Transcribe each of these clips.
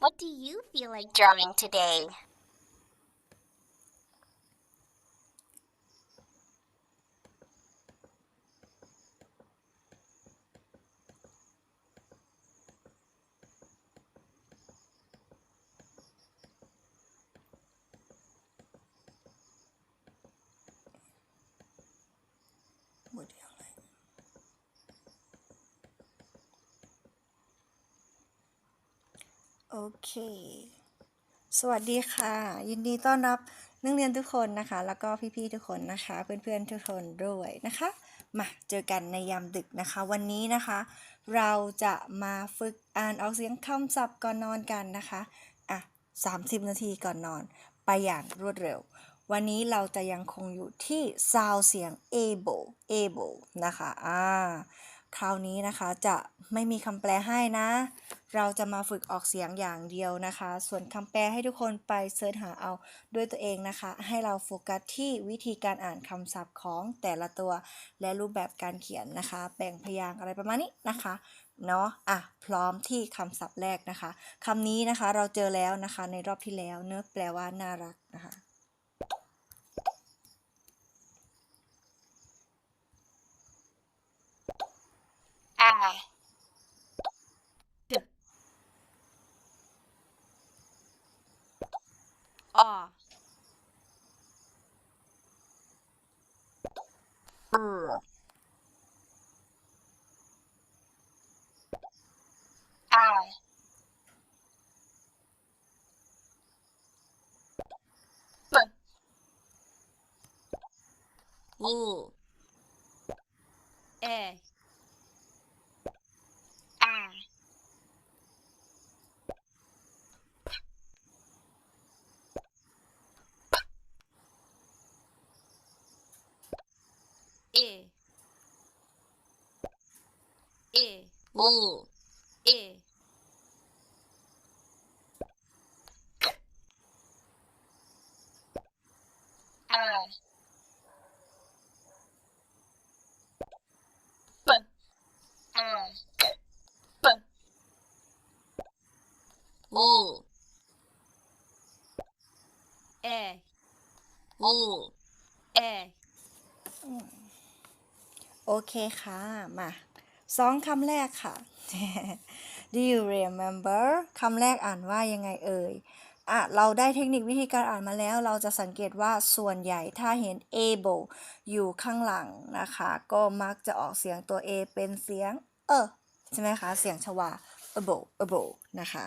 What do you feel like drawing today? เค สวัสดีค่ะ ยินดีต้อนรับนักเรียนทุกคนนะคะ แล้วก็พี่ๆทุกคนนะคะ เพื่อนๆทุกคนด้วยนะคะ มาเจอกันในยามดึกนะคะ วันนี้นะคะ เราจะมาฝึกอ่านออกเสียงคำศัพท์ก่อนนอนกันนะคะอะ30 นาทีก่อนนอนไปอย่างรวดเร็ว วันนี้เราจะยังคงอยู่ที่ sound เสียง able able นะคะอ่าคราวนี้นะคะจะไม่มีคำแปลให้นะ เราจะมาฝึกออกเสียงอย่างเดียวนะคะ ส่วนคำแปลให้ทุกคนไปเสิร์ชหาเอาด้วยตัวเองนะคะ ให้เราโฟกัสที่วิธีการอ่านคำศัพท์ของแต่ละตัว และรูปแบบการเขียนนะคะ แบ่งพยางค์อะไรประมาณนี้นะคะเนาะอะ พร้อมที่คำศัพท์แรกนะคะคำนี้นะคะเราเจอแล้วนะคะในรอบที่แล้วเนื้อแปลว่าน่ารักนะคะอะ aw, Mm. I. B. Me. e, I. e, e, Me. e, I. B. I. B. Me. e, Me. e, โอเคค่ะ มาสองคำแรกค่ะ Do you remember คำแรกอ่านว่ายังไงเอ่ยอะเราได้เทคนิควิธีการอ่านมาแล้ว เราจะสังเกตว่าส่วนใหญ่ถ้าเห็น able อยู่ข้างหลังนะคะ ก็มักจะออกเสียงตัว a เป็นเสียง เออ ใช่ไหมคะ เสียงชวา able able นะคะ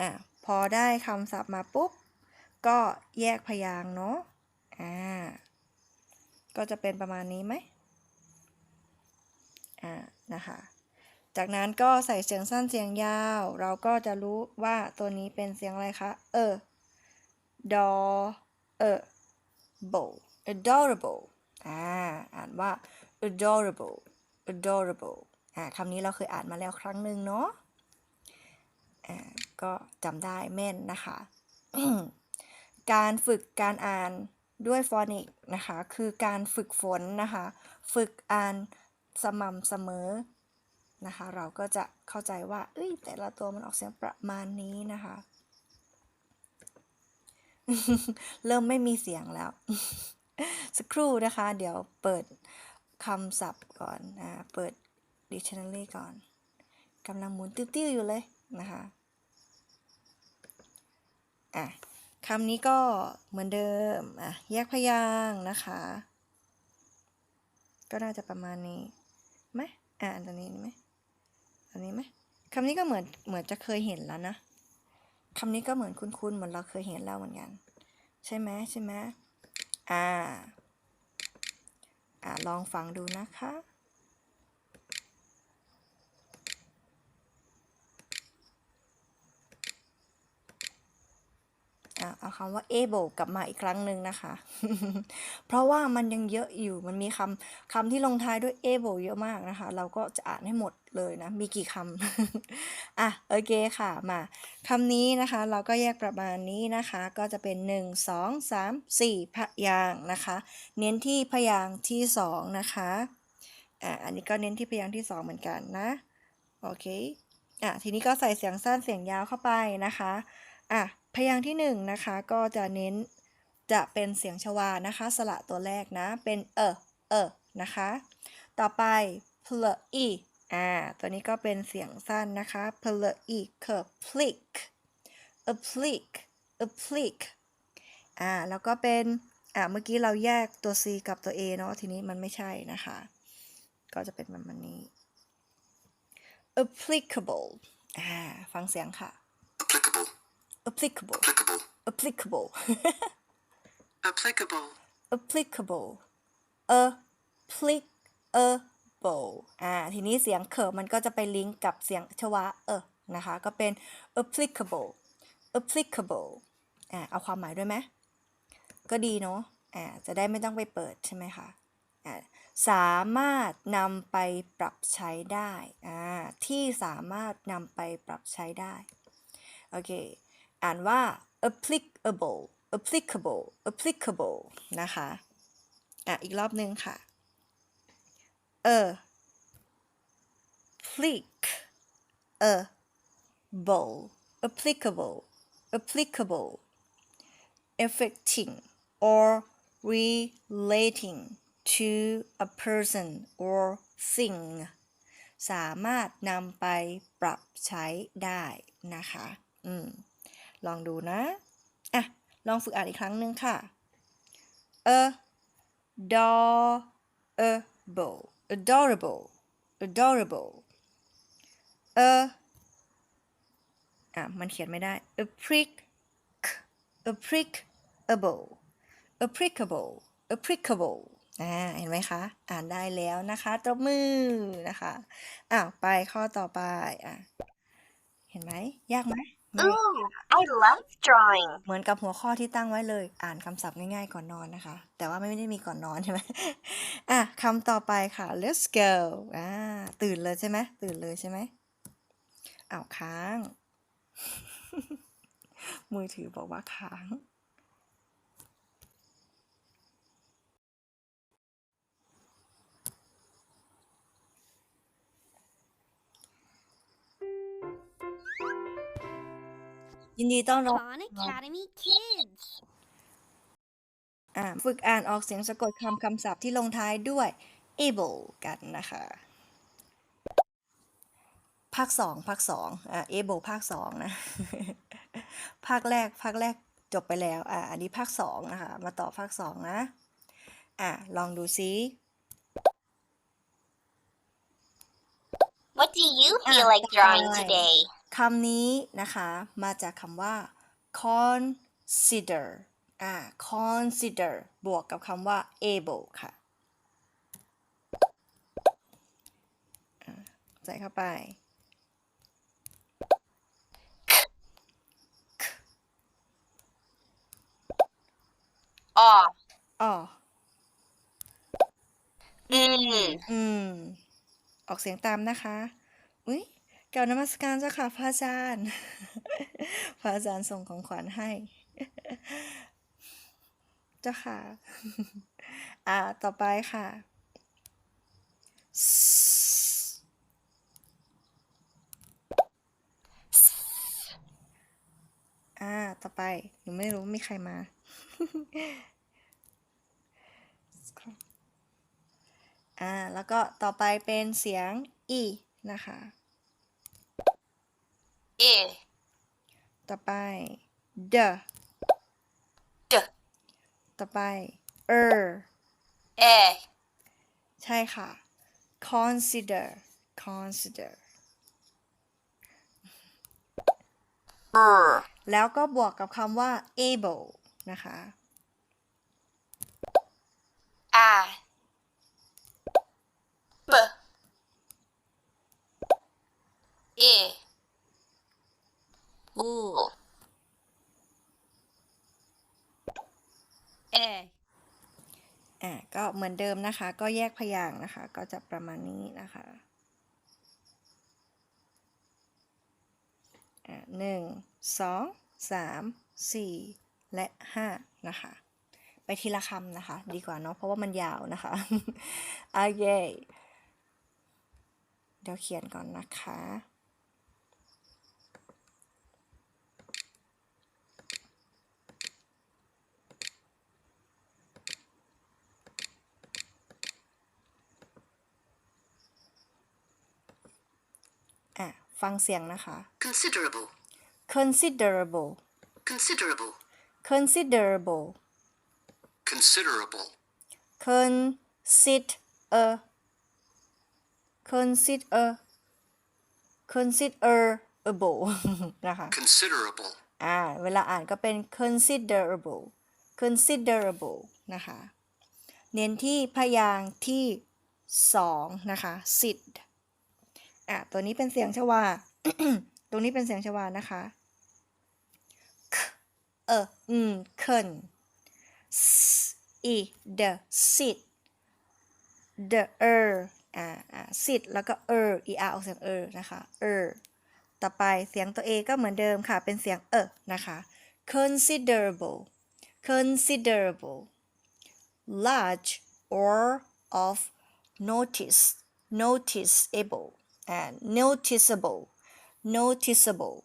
อะพอได้คำศัพท์มาปุ๊บ ก็แยกพยาง์เนาะ อ่า ก็จะเป็นประมาณนี้ไหม อ่า นะคะ จากนั้นก็ใส่เสียงสั้นเสียงยาว เราก็จะรู้ว่าตัวนี้เป็นเสียงอะไรคะ เออ ดอ เออ bow adorable อ่า อ่านว่า adorable adorable อ่าคำนี้เราเคยอ่านมาแล้วครั้งหนึ่งเนาะ อ่า ก็จำได้แม่นนะคะ การฝึกการอ่านด้วยฟอนิกนะคะ คือการฝึกฝนนะคะ ฝึกอ่านสม่ำเสมอนะคะ เราก็จะเข้าใจว่า เอ้ย แต่ละตัวมันออกเสียงประมาณนี้นะคะ เริ่มไม่มีเสียงแล้ว สักครู่นะคะ เดี๋ยวเปิดคำศัพท์ก่อนอ่าเปิด dictionary ก่อนกำลังหมุนติ้วๆอยู่เลยนะคะ อะ คำนี้ก็เหมือนเดิมอะแยกพยางนะคะ ก็น่าจะประมาณนี้ไหมอะอันตัวนี้ไหมอันนี้ไหมคำนี้ก็เหมือนเหมือนจะเคยเห็นแล้วนะคำนี้ก็เหมือนคุ้นๆเหมือนเราเคยเห็นแล้วเหมือนกัน ใช่ไหมใช่ไหมอ่าอ่าลองฟังดูนะคะ เอาคำว่า able กลับมาอีกครั้งหนึ่งนะคะ เพราะว่ามันยังเยอะอยู่ มันมีคำคำที่ลงท้ายด้วย able เยอะมากนะคะ เราก็จะอ่านให้หมดเลยนะ มีกี่คำ อะ โอเคค่ะ มาคำนี้นะคะ เราก็แยกประมาณนี้นะคะ ก็จะเป็น 1 2 3 4 พยางนะคะ เน้นที่พยางที่ 2 นะคะ อะ อันนี้ก็เน้นที่พยางที่ 2 เหมือนกันนะ โอเค อะ ทีนี้ก็ใส่เสียงสั้นเสียงยาวเข้าไปนะคะ อะ พยางค์ที่หนึ่งนะคะ ก็จะเน้นจะเป็นเสียงชวานะคะ สระตัวแรกนะ เป็นเออเออนะคะ ต่อไป p l e อ่าตัวนี้ก็เป็นเสียงสั้นนะคะ p l e คือ plick a plick a plick อ่าแล้วก็เป็นอ่าเมื่อกี้เราแยกตัว c กับตัว a เนาะทีนี้มันไม่ใช่นะคะ ก็จะเป็นประมาณนี้ applicable อ่าฟังเสียงค่ะ applicable, applicable applicable, applicable applicable อ่า ทีนี้เสียงเขิบมันก็จะไปลิงก์กับเสียงชวะเออนะคะ ก็เป็น applicable applicable อ่า เอาความหมายด้วยไหม ก็ดีเนาะ อ่า จะได้ไม่ต้องไปเปิดใช่ไหมคะ อ่า สามารถนำไปปรับใช้ได้ อ่า ที่สามารถนำไปปรับใช้ได้ โอเค อ่านว่า applicable applicable applicable นะคะ อะ อีกรอบหนึ่งค่ะเออ plick a bowl applicable applicable affecting or relating to a person or thing สามารถนำไปปรับใช้ได้นะคะ อืม ลองดูนะ อะ ลองฝึกอ่านอีกครั้งหนึ่งค่ะ adorable adorable adorable a อะ มันเขียนไม่ได้ a prick applicable applicable applicable อ่า เห็นไหมคะ อ่านได้แล้วนะคะตบมือนะคะ อ้าว ไปข้อต่อไป อะ เห็นไหม ยากไหม I love drawing. เหมือนกับหัวข้อที่ตั้งไว้เลย อ่านคำศัพท์ง่ายๆก่อนนอนนะคะ แต่ว่าไม่ได้มีก่อนนอนใช่ไหมอะคำต่อไปค่ะ let's go อ่าตื่นเลยใช่ไหมตื่นเลยใช่ไหมอ้าวค้าง มือถือบอกว่าค้าง ยินดีต้อนรับ Khan Academy Kids. อ่าฝึกอ่านออกเสียงสะกดคำคำศัพท์ที่ลงท้ายด้วย able กันนะคะภาคสองภาคสองอ่า able ภาคสองนะ ภาคแรกภาคแรกจบไปแล้วอ่าอันนี้ภาคสองนะคะมาต่อภาคสองนะอ่าลองดูซิ What do you feel Ah, like drawing fine. today? คำนี้นะคะ มาจากคำว่า consider อ่า consider บวกกับคำว่า able ค่ะอ่าใส่เข้าไป Aw. อ๋อ Mm. อืม ออกเสียงตามนะคะ อุ้ยเก่านมัสการเจ้าค่ะพระอาจารย์ พระอาจารย์ส่งของขวัญให้ เจ้าค่ะ อ่า ต่อไปค่ะ อ่า ต่อไป หนูไม่รู้มีใครมา อ่า แล้วก็ต่อไปเป็นเสียง e นะคะ Eh. ต่อไป the D. ต่อไป er Eh. ใช่ค่ะ consider consider Brr. แล้วก็บวกกับคำว่า able นะคะ Ah. B. Eh. Ooh. Eh. อ่าก็เหมือนเดิมนะคะ ก็แยกพยางค์นะคะ ก็จะประมาณนี้นะคะอ่าหนึ่งสองสามสี่และห้านะคะ ไปทีละคำนะคะ ดีกว่าเนาะเพราะว่ามันยาวนะคะโอเคเดี๋ยวเขียนก่อนนะคะ ฟังเสียงนะคะ considerable, considerable considerable, considerable considerable, consider consider considerable นะคะ considerable, อ่า เวลาอ่านก็เป็น considerable considerable นะคะ เน้นที่พยางค์ที่สองนะคะ sit อะตัวนี้เป็นเสียงชวา ตรงนี้เป็นเสียงชวานะคะเอออืม ken s i the sit the er อ่าอ่า sit แล้วก็ er er ออกเสียง er นะคะ er ต่อไปเสียงตัว A ก็เหมือนเดิมค่ะ เป็นเสียงเออนะคะ considerable considerable large or of notice noticeable noticeable noticeable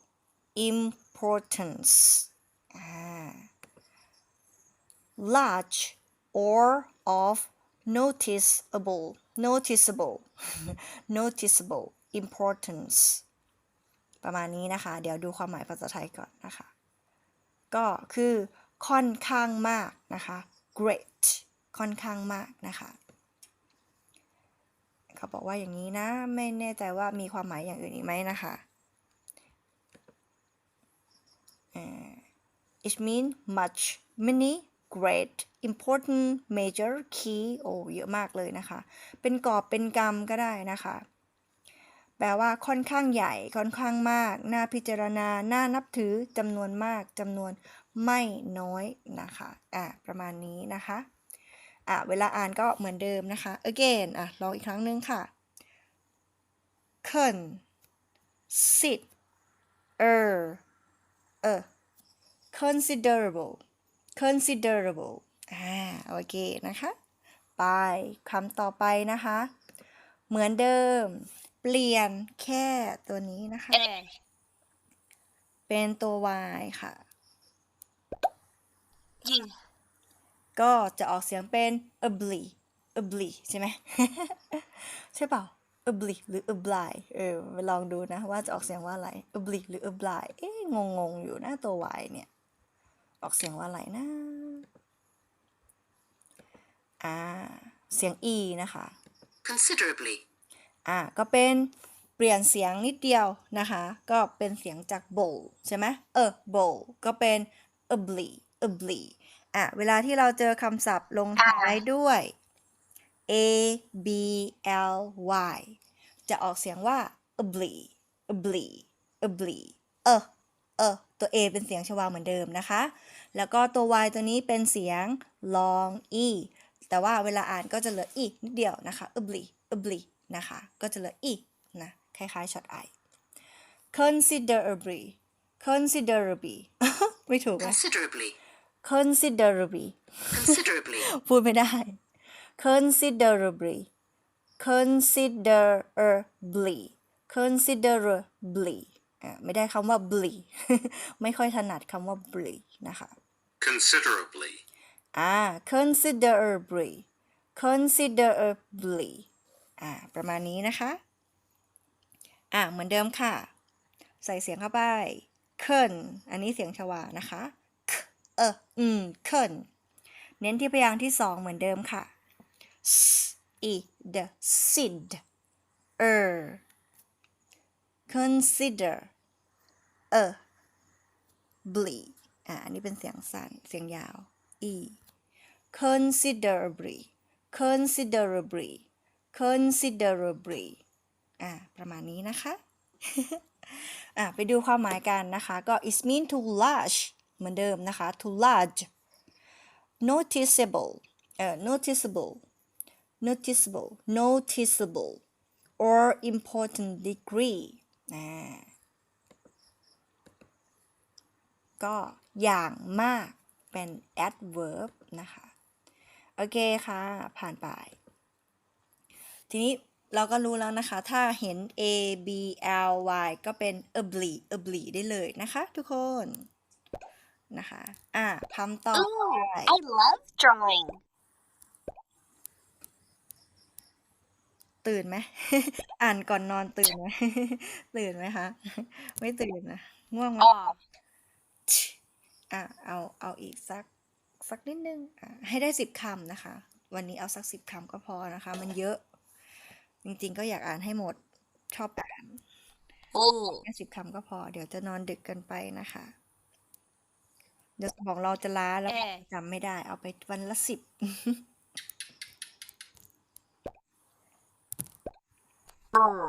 importance อ่า large or of noticeable noticeable noticeable importance ประมาณนี้นะคะ เดี๋ยวดูความหมายภาษาไทยก่อนนะคะ ก็คือค่อนข้างมากนะคะ great ค่อนข้างมากนะคะ เขาบอกว่าอย่างนี้นะ ไม่แน่ใจว่ามีความหมายอย่างอื่นอีกไหมนะคะอ่า it mean much many great important major key โอ้เยอะมากเลยนะคะ เป็นกอบเป็นกรรมก็ได้นะคะ แปลว่าค่อนข้างใหญ่ค่อนข้างมากน่าพิจารณาน่านับถือจำนวนมากจำนวนไม่น้อยนะคะ อะประมาณนี้นะคะ อะเวลาอ่านก็เหมือนเดิมนะคะ again อะลองอีกครั้งหนึงค่ะ con sit er เออ considerable considerable อ่าโอเคนะคะ ไปคำต่อไปนะคะ เหมือนเดิม เปลี่ยนแค่ตัวนี้นะคะ เป็นตัว y ค่ะยิง ก็จะออกเสียงเป็น obli obli ใช่ไหมใช่เปล่า obli หรือ obli เออไปลองดูนะว่าจะออกเสียงว่าอะไร obli หรือ obli เอ๊ะงงงๆอยู่นะตัว y เนี่ย ออกเสียงว่าอะไรนะอ่าเสียง e นะคะ considerably, อะก็เป็นเปลี่ยนเสียงนิดเดียวนะคะ ก็เป็นเสียงจาก bowl ใช่ไหมเออ bowl ก็เป็น obli obli อะ เวลาที่เราเจอคำศัพท์ลงท้ายด้วย a b l y จะออกเสียงว่า obli obli obli เออเออตัว a เป็นเสียงชวาเหมือนเดิมนะคะ แล้วก็ตัว y ตัวนี้เป็นเสียง long e แต่ว่าเวลาอ่านก็จะเหลือ e นิดเดียวนะคะ obli obli นะคะ ก็จะเหลือ e นะ คล้ายๆช็อต i considerably considerably ไม่ถูกนะ considerably, considerably considerably, พูดไม่ได้ considerably considerably considerably อะไม่ได้คำว่า bly ไม่ค่อยถนัดคำว่า bly นะคะ considerably, อ่า considerably considerably อ่า ประมาณนี้นะคะ อ่า เหมือนเดิมค่ะ ใส่เสียงเข้าไปเคินอันนี้เสียงชวานะคะ k เอออืมเคินเน้นที่พยางค์ที่สองเหมือนเดิมค่ะ s i d sid er consider เออ bly อ่าอันนี้เป็นเสียงสั้นเสียงยาว e considerably considerably considerably อ่าประมาณนี้นะคะ อะไปดูความหมายกันนะคะ ก็ it mean to large เหมือนเดิมนะคะ to large noticeable เอ่อ noticeable noticeable noticeable or important degree อ่าก็อย่างมากเป็น adverb นะคะ โอเคค่ะ ผ่านไป ทีนี้เราก็รู้แล้วนะคะ ถ้าเห็น a b l y ก็เป็น obli obli ได้เลยนะคะทุกคน นะคะ อะคำต่อ Ooh, ไป I love drawing. ตื่นไหม อ่านก่อนนอนตื่นไหม ตื่นไหมคะ ไม่ตื่นนะ ง่วงไหม off, อะ เอา เอาอีกสัก สักนิดนึง อะ ให้ได้สิบคำนะคะ วันนี้เอาสักสิบคำก็พอนะคะ มันเยอะ จริงๆ ก็อยากอ่านให้หมด ชอบอ่าน full, แค่สิบคำก็พอ เดี๋ยวจะนอนดึกเกันไปนะคะ เดี๋ยวสมองเราจะล้าแล้วเอ๊ะจำไม่ได้ เอาไปวันละสิบ er,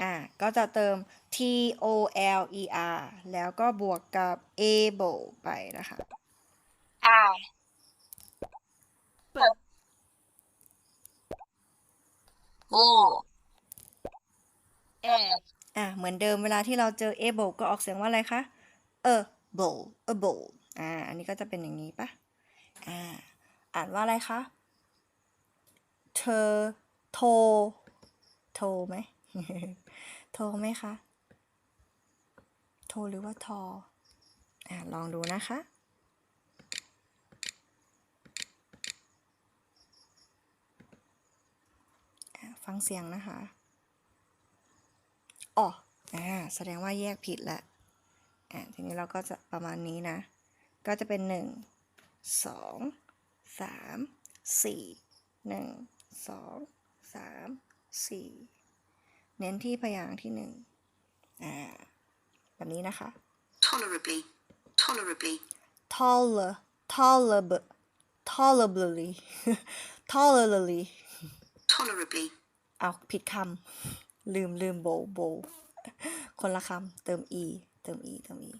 อะก็จะเติม t o l e r แล้วก็บวกกับ able ไปนะคะ I, b, full, a, อ่ะเหมือนเดิมเวลาที่เราเจอ able ก็ออกเสียงว่าอะไรคะ able able อ่าอันนี้ก็จะเป็นอย่างนี้ปะอ่าอ่านว่าอะไรคะเธอโทรโทรไหมโทรไหมคะ โทรหรือว่าทออ่าลองดูนะคะฟังเสียงนะคะ อ๋ออ่าแสดงว่าแยกผิดละอ่าทีนี้เราก็จะประมาณนี้นะ ก็จะเป็นหนึ่งสองสามสี่หนึ่งสองสามสี่เน้นที่พยางค์ที่หนึ่งอ่าแบบนี้นะคะ tolerably, tolerably, taller tolerable tolerably tolerably tolerably, เอาผิดคำ ลืมลืมโบโบ คนละคำเติม e เติม e เติม e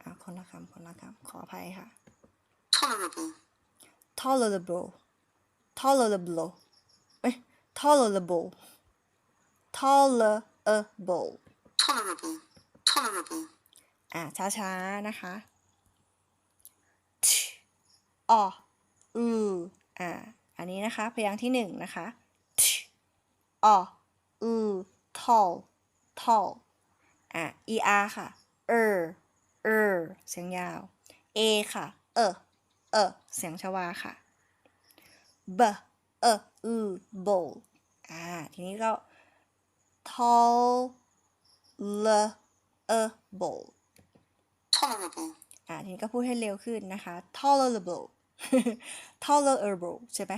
เอาคนละคำคนละคำขออภัยค่ะ tolerable, tolerable tolerable เอ้ย tolerable tolerable tolerable, tolerable, อะช้าๆ นะคะ t ออืออะอันนี้นะคะ พยางค์ที่หนึ่งนะคะ t ออือ tall tall อะ er ค่ะ er er เสียงยาว a ค่ะ เออเออเสียงชวาค่ะ b เอออือ bowl อ่า ทีนี้ก็ tall l เออ bowl tolerable, อ่า ทีนี้ก็พูดให้เร็วขึ้นนะคะ tolerable tolerable ใช่ไหม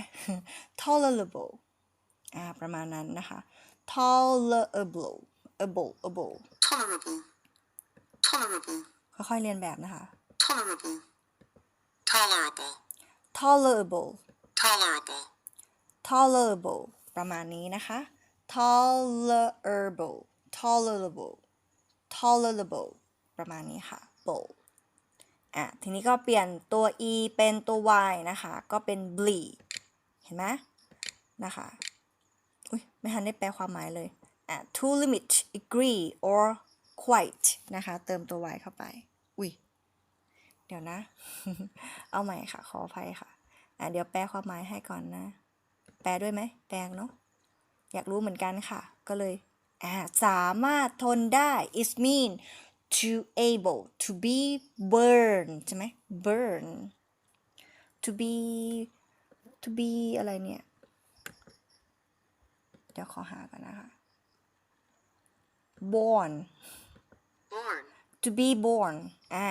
tolerable อ่าประมาณนั้นนะคะ tolerable able able tolerable, tolerable, ค่อยๆเรียนแบบนะคะ tolerable, tolerable, tolerable tolerable, tolerable ประมาณนี้นะคะ tolerable tolerable tolerable ประมาณนี้ค่ะ bowl อะ ทีนี้ก็เปลี่ยนตัว e เป็นตัว y นะคะ ก็เป็น bleed เห็นไหมนะคะอุ้ย ไม่ทันได้แปลความหมายเลยอะ to limit agree or quite นะคะ เติมตัว y เข้าไป อุ้ย เดี๋ยวนะ เอาใหม่ค่ะ ขออภัยค่ะอะ เดี๋ยวแปลความหมายให้ก่อนนะ แปลด้วยไหม แปลเนาะ อยากรู้เหมือนกันค่ะ ก็เลยอ่าสามารถทนได้ is mean to able to be burn ใช่ไหม burn to be to be อะไรเนี่ย เดี๋ยวขอหากันนะคะ born born, to be born อ่า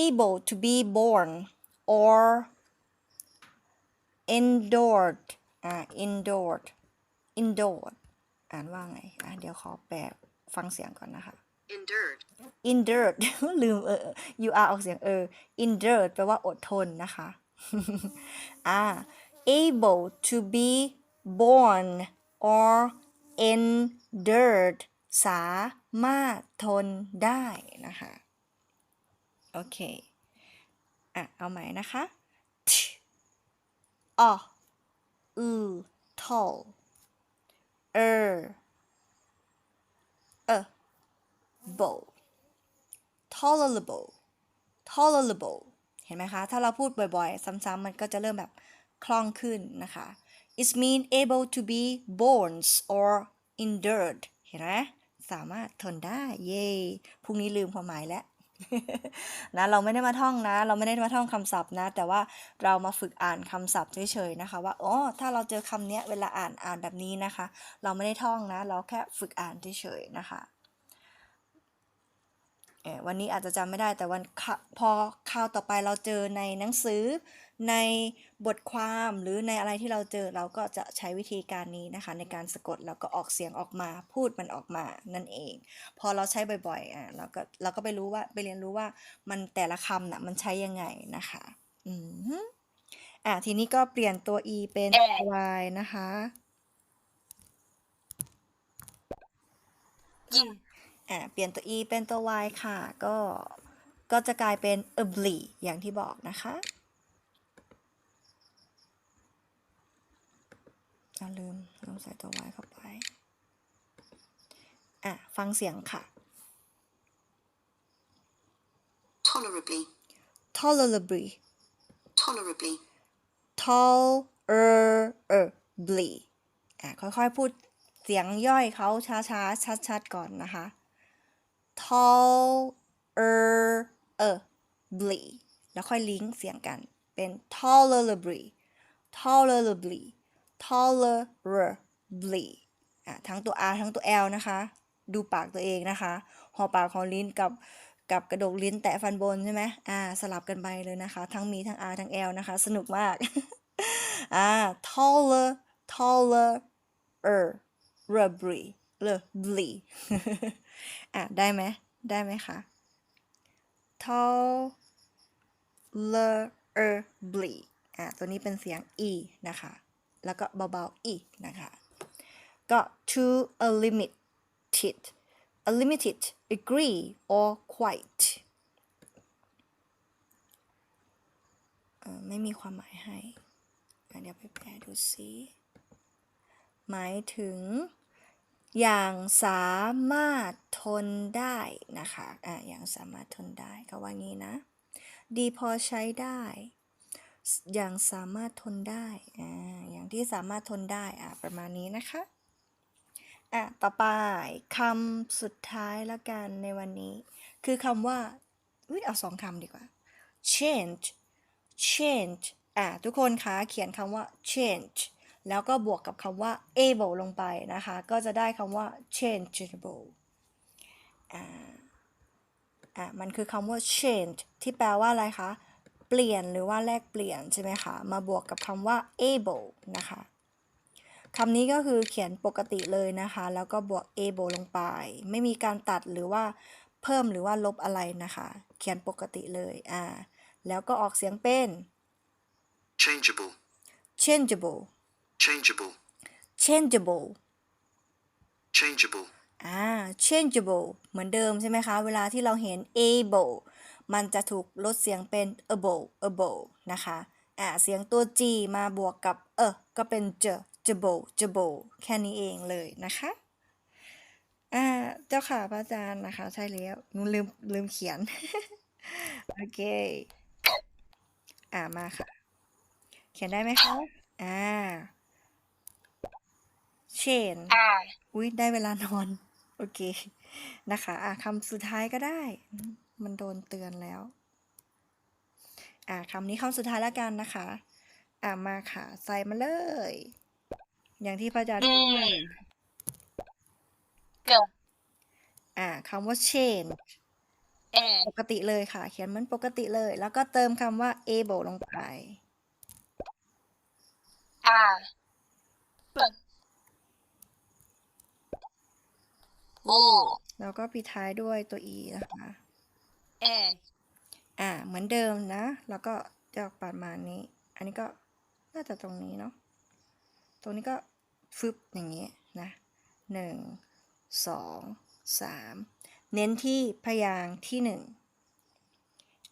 able to be born or endured อ่า endured endured อ่านว่าไง อะเดี๋ยวขอแปลฟังเสียงก่อนนะคะ endured, endured ลืมเออ you are ออกเสียงเออ endured แปลว่าอดทนนะคะ อ่า able to be born or endured สามารถทนได้นะคะ โอเค อะ เอาใหม่นะคะ t ออือ tall er เออ bowl tolerable tolerable เห็นไหมคะ ถ้าเราพูดบ่อยๆ ซ้ำๆ มันก็จะเริ่มแบบคล่องขึ้นนะคะ it mean able to be borne or endured เห็นไหมสามารถทนได้ เย้พรุ่งนี้ลืมความหมายแล้วนะเราไม่ได้มาท่องนะ เราไม่ได้มาท่องคำศัพท์นะ แต่ว่าเรามาฝึกอ่านคำศัพท์เฉยๆนะคะ ว่าอ๋อถ้าเราเจอคำเนี้ยเวลาอ่านอ่านแบบนี้นะคะ เราไม่ได้ท่องนะ เราแค่ฝึกอ่านเฉยๆนะคะเออวันนี้อาจจะจำไม่ได้แต่วันพอคราวต่อไปเราเจอในหนังสือ ในบทความหรือในอะไรที่เราเจอเราก็จะใช้วิธีการนี้นะคะ ในการสะกดแล้วก็ออกเสียงออกมาพูดมันออกมานั่นเอง พอเราใช้บ่อยๆอะเราก็เราก็ไปรู้ว่าไปเรียนรู้ว่ามันแต่ละคำน่ะมันใช้ยังไงนะคะอืมฮึอะทีนี้ก็เปลี่ยนตัว e เป็นเอ่อ y นะคะยูอะเปลี่ยนตัว e เป็นตัว y ค่ะ ก็ ก็จะกลายเป็น ugly อย่างที่บอกนะคะ เอาลืมลืมใส่ตัว y เข้าไป อะ ฟังเสียงค่ะ tolerably, tolerably tolerably, tolerably อะ ค่อยๆ พูดเสียงย่อยเขาช้าๆ ชัดๆ ก่อนนะคะ tolerably แล้วค่อยลิงก์เสียงกันเป็น tolerably tolerably tolerably อะทั้งตัว R ทั้งตัว L นะคะ ดูปากตัวเองนะคะหอปากหอลิ้นกับกับกระดกลิ้นแตะฟันบนใช่ไหมอ่า สลับกันไปเลยนะคะ ทั้งมีทั้ง R ทั้ง L นะคะ สนุกมาก อ่า taller taller er rably เล bly อะ ได้ไหม ได้ไหมคะ taller er bly อะ ตัวนี้เป็นเสียง e นะคะ แล้วก็เบาๆ e นะคะ ก็ to a limited a limited degree or quite ไม่มีความหมายให้ เดี๋ยวไปแปลดูซิหมายถึงอย่างสามารถทนได้นะคะ อะ อย่างสามารถทนได้ก็ว่างี้นะ ดีพอใช้ได้ อย่างสามารถทนได้อ่าอย่างที่สามารถทนได้อะประมาณนี้นะคะอะต่อไปคำสุดท้ายแล้วกันในวันนี้ คือคำว่าอุ๊ยเอาสองคำดีกว่า change change อะทุกคนคะเขียนคำว่า change แล้วก็บวกกับคำว่า able ลงไปนะคะ ก็จะได้คำว่า changeable อ่าอะมันคือคำว่า change ที่แปลว่าอะไรคะ ลี่ยนหรือว่าแลกเปลี่ยนใช่ไหมคะมาบวกกับคำว่า able นะคะคำนี้ก็คือเขียนปกติเลยนะคะ แล้วก็บวก able ลงไป ไม่มีการตัดหรือว่าเพิ่มหรือว่าลบอะไรนะคะ เขียนปกติเลยอ่าแล้วก็ออกเสียงเป็น changeable, changeable changeable, changeable changeable, อ่า changeable เหมือนเดิมใช่ไหมคะ เวลาที่เราเห็น able มันจะถูกลดเสียงเป็น able able นะคะอ่าเสียงตัว g มาบวกกับเออก็เป็น j jable jable แค่นี้เองเลยนะคะอ่าเจ้าค่ะพระอาจารย์นะคะ ใช่แล้วหนูลืมลืมเขียน โอเค อ่ามาค่ะ เขียนได้ไหมคะ อ่า chain อาอุ๊ยได้เวลานอน โอเค นะคะ อะคำสุดท้ายก็ได้อื มมันโดนเตือนแล้ว อะคำนี้คำสุดท้ายแล้วกันนะคะ อะมาค่ะ ใส่มาเลย อย่างที่พระอาจารย์อืพูดมไปเกิดอะคำว่า change เอปกติเลยค่ะ เขียนเหมือนปกติเลย แล้วก็เติมคำว่า able ลงไปอาเปิดโอแล้วก็ปิดท้ายด้วยตัว e นะคะ เออ่า เหมือนเดิมนะ แล้วก็จะออกประมาณนี้ อันนี้ก็น่าจะตรงนี้เนาะ ตรงนี้ก็ฟึบอย่างนี้นะหนึ่งสองสามเน้นที่พยางค์ที่หนึ่ง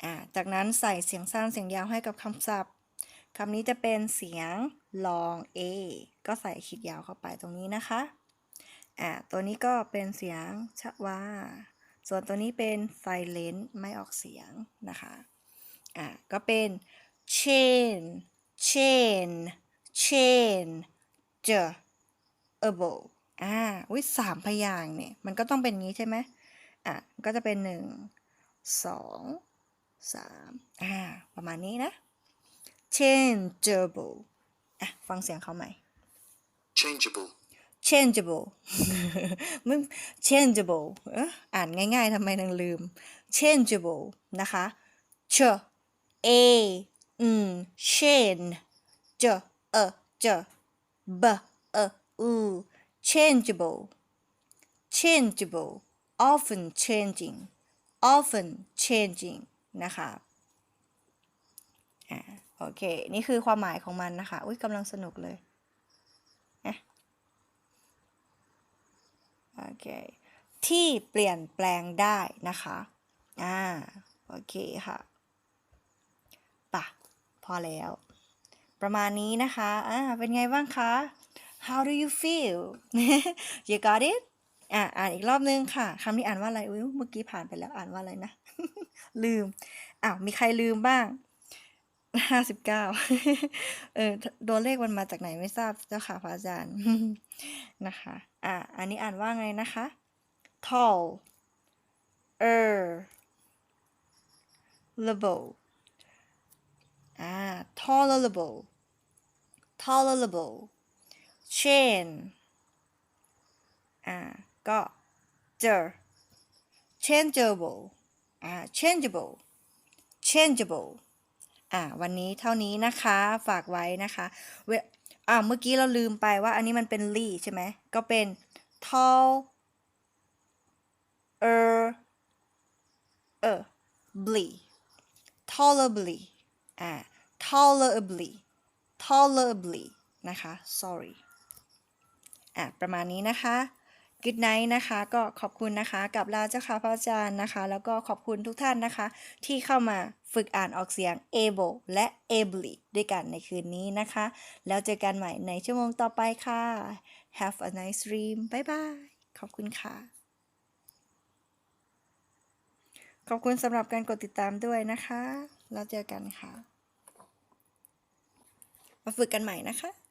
อ่า จากนั้นใส่เสียงสั้นเสียงยาวให้กับคำศัพท์คำนี้จะเป็นเสียงลอง A ก็ใส่ขีดยาวเข้าไปตรงนี้นะคะ อ่า ตัวนี้ก็เป็นเสียงชะวา ส่วนตัวนี้เป็น silent ไม่ออกเสียงนะคะ อ่าก็เป็น chain chain chain j able อ่าอุ้ยสามพยางเนี่ย มันก็ต้องเป็นงี้ใช่ไหมอะ ก็จะเป็นหนึ่งสองสามอ่า ประมาณนี้นะ changeable อะ ฟังเสียงเขาใหม่ changeable, changeable มัน changeable อ่านง่ายๆทำไมนางลืม changeable นะคะ ch a อืม change j a j b a u changeable changeable often changing often changing นะคะอ่าโอเค นี่คือความหมายของมันนะคะ อุ้ยกำลังสนุกเลย โอเคที่เปลี่ยนแปลงได้นะคะอ่าโอเคค่ะปะพอแล้ว ประมาณนี้นะคะอ่าเป็นไงบ้างคะ how do you feel you got it อ่าอ่านอีกรอบนึงค่ะคำนี้อ่านว่าอะไรอุ้ยเมื่อกี้ผ่านไปแล้วอ่านว่าอะไรนะ ลืมอ้าวมีใครลืมบ้าง ห้าสิบเก้าเออตัวเลขมันมาจากไหนไม่ทราบเจ้าค่ะพระอาจารย์นะคะ อะ อันนี้อ่านว่าไงนะคะ tall er level อ่า tolerable tolerable chain อ่า ก็เจอ changeable อ่า changeable changeable อ่าวันนี้เท่านี้นะคะฝากไว้นะคะเวอ่าเมื่อกี้เราลืมไปว่าอันนี้มันเป็นลีใช่ไหมก็เป็น tall er เออ bly tolerably อ่า tolerably tolerably นะคะ sorry อะประมาณนี้นะคะ good night นะคะ ก็ขอบคุณนะคะ กับลาเจ้าค่ะพระอาจารย์นะคะ แล้วก็ขอบคุณทุกท่านนะคะ ที่เข้ามา ฝึกอ่านออกเสียง able และ ably ด้วยกันในคืนนี้นะคะ แล้วเจอกันใหม่ในชั่วโมงต่อไปค่ะ have a nice dream บ๊ายบายขอบคุณค่ะ ขอบคุณสำหรับการกดติดตามด้วยนะคะ แล้วเจอกันค่ะ มาฝึกกันใหม่นะคะ